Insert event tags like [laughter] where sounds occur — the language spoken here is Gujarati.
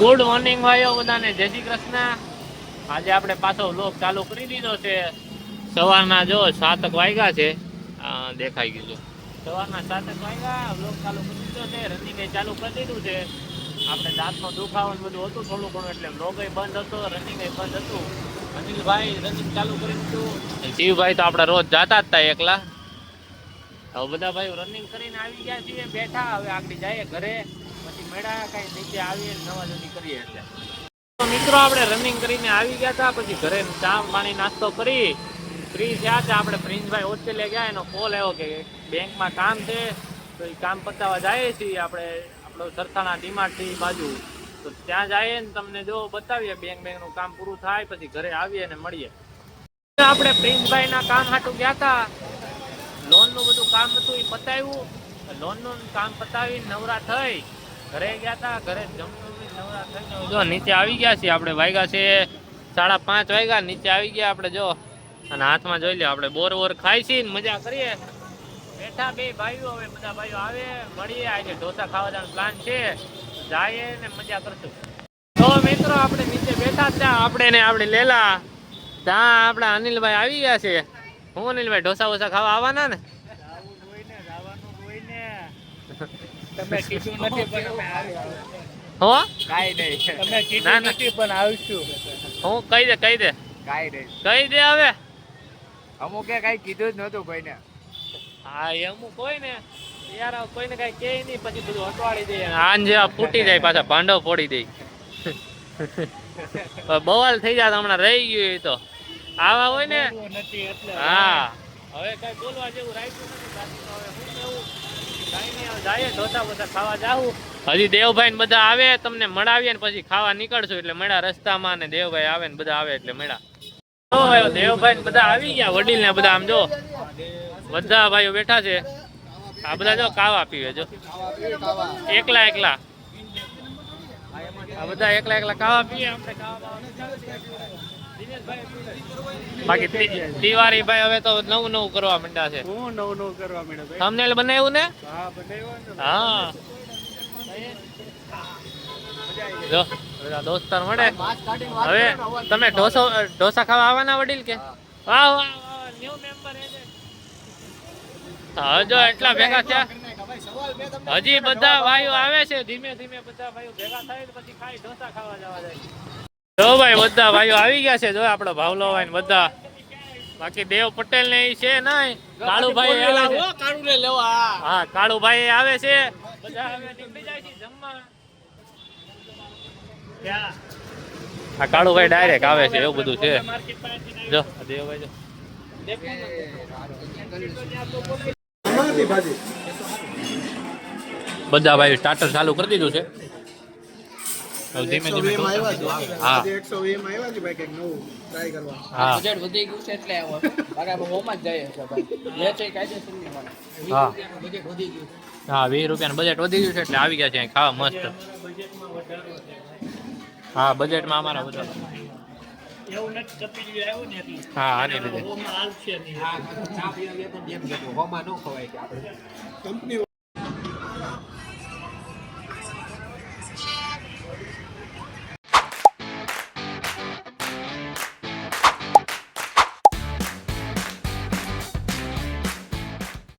ગુડ મોર્નિંગ ભાઈઓ, બધાને જય શ્રી કૃષ્ણ. આજે આપણે પાછો વ્લોગ ચાલુ કરી દીધો છે. સવારના જો સાતક વાગ્યા છે. દેખાઈ ગયું. સવારના સાતક વાગ્યા વ્લોગ ચાલુ કરી દીધો છે. રનિંગ ચાલુ કરી દીધું છે. આપણે દાંતનો દુખાવો બધું હતું થોડું ઘણું, એટલે વ્લોગ બંધ હતો, રનિંગ બંધ હતું. અનિલભાઈ, રનિંગ ચાલુ કરી દીધું. શિવભાઈ તો આપણે રોજ જાતા જ હતા એકલા. હવે બધા ભાઈ રનિંગ કરીને આવી ગયા છીએ, બેઠા. હવે આગળ જઈએ ઘરે. મેળા કઈ નીચે આવીએ ને નવા જૂની કરીએ એટલે. મિત્રો આપણે રનિંગ કરીને આવી ગયા હતા, પછી ઘરે ચા પાણી નાસ્તો કરી. ફ્રી થયા છે આપણે પ્રિન્સભાઈ ઓસ્ટ્રેલિયા ગયા, એનો કોલ આવ્યો કે બેંકમાં કામ છે, તો એ કામ પતાવવા જઈએ છીએ આપણે, આપણો સરથાણા ડીમાર્ટથી બાજુ. તો ત્યાં જઈએ ને તમને જો બતાવીએ, બેંક બેંકનું કામ પૂરું થાય, પછી ઘરે આવીએ અને મળીએ. આપણે પ્રિન્સભાઈના કામ હાટું ગયા હતા. લોનનું બધું કામ હતું એ પતાવ્યું. લોનનું કામ પતાવી નવરા થઈ. ઘરે ગયા હતા ઘરે જમવાનું જો નીચે આવી ગયા છીએ આપણે. વાગ્યા છે સાડા પાંચ વાગ્યા નીચે આવી ગયા આપણે જો. અને હાથમાં જોઈ લો આપણે બોર બોર ખાઈ છીએ ને મજા કરીએ. બેઠા બે ભાઈઓ હવે બધા ભાઈઓ આવે મળીએ. આજે ઢોસા ખાવા જવાનો પ્લાન છે. જઈએ ને મજા કરશું. તો મિત્રો આપણે નીચે બેઠા ત્યાં આપણે ને આપણે લેલા. ત્યાં આપણા અનિલભાઈ આવી ગયા છે. હું અનિલભાઈ ઢોસા ઓસા ખાવા આવવાના ને. [laughs] તમે કીધું નથી પણ અમે આવ્યા. હો? કાઈ નહીં. તમે કીધું નથી પણ આવશું હું કહી દે કહી દે. કાઈ નહીં. કહી દે હવે. અમુકે કાંઈ કીધું જ નહોતું કોઈને. હા અમુક કોઈ ને યાર કોઈને કઈ કે નહીં પછી બધું અટવાડી દે. આન જેવા ફૂટી જાય પાછા ભાંડો ફોડી દે. બવાલ થઈ જાય હમણાં રહી ગયું એ તો. આવા હોય ને. બોલવું નથી એટલે હા. હવે કઈ બોલવા જેવું રાખ્યું નથી બાકી હવે હું કેવું હજી દેવભાઈ ને બધા આવે, તમને મળાવીએ ને પછી ખાવા નીકળશું. એટલે મળ્યા રસ્તામાં ને દેવભાઈ આવે ને બધા આવે એટલે મળ્યા. દેવભાઈ ને બધા આવી ગયા, વડીલ ને બધા આમ જો. બધા ભાઈઓ બેઠા છે. આ બધા જો કાવા પીવે જો. એકલા એકલા. આ બધા એકલા એકલા કાવા પીએ આપણે બાકી તિવારી ભાઈ હવે તો નવું નવું કરવા માંડ્યા છે. હું નવું નવું કરવા માંડ્યો ભાઈ. થંબનેલ બનાવ્યું ને? હા બનાવ્યો ને. હા. જો બધા દોસ્તાર મળે. હવે તમે ઢોસો ઢોસા ખાવા આવવાના વડીલ કે? વાહ વાહ વાહ ન્યુ મેમ્બર હા જો એટલા ભેગા થયા. હજી બધા ભાઈઓ આવે છે. ધીમે ધીમે બધા ભાઈઓ ભેગા થાય પછી ખાઈ ઢોસા ખાવા જવા જાય. જો ભાઈ બધા ભાઈઓ આવી ગયા છે. જો આપડે ભાવલો ભાઈ બધા. બાકી દેવ પટેલ ને છે ના કાળુભાઈ આવે છે. લેવા હા કાળુભાઈ આવે છે. બધા હવે નીકળી જાય છે જમવા. આ કાળુભાઈ ડાયરેક્ટ આવે છે એવું બધું છે. જો દેવભાઈ જો. બધા ભાઈ સ્ટાર્ટર ચાલુ કરી દીધું છે. ધીમે ધીમે હા. હા. બજેટ વધી ગયું છે એટલે આવો હોમાં જ જઈએ છે ભાઈ. લે છે કાયદેસરની મને હા. બજેટ વધી ગયું હા વીસ રૂપિયાનું બજેટ વધી ગયું છે એટલે આવી ગયા છે અહીં. ખાવા મસ્ત. હા બજેટમાં અમારા બધા. એવું નથી કપિલ આવ્યો ને એટલે. હા આની લીધે. ઓમાં હાલશે નહીં. ચા પીવા ગયા તો જેમ કીધું હોમાં ન ખવાય કે આપણે.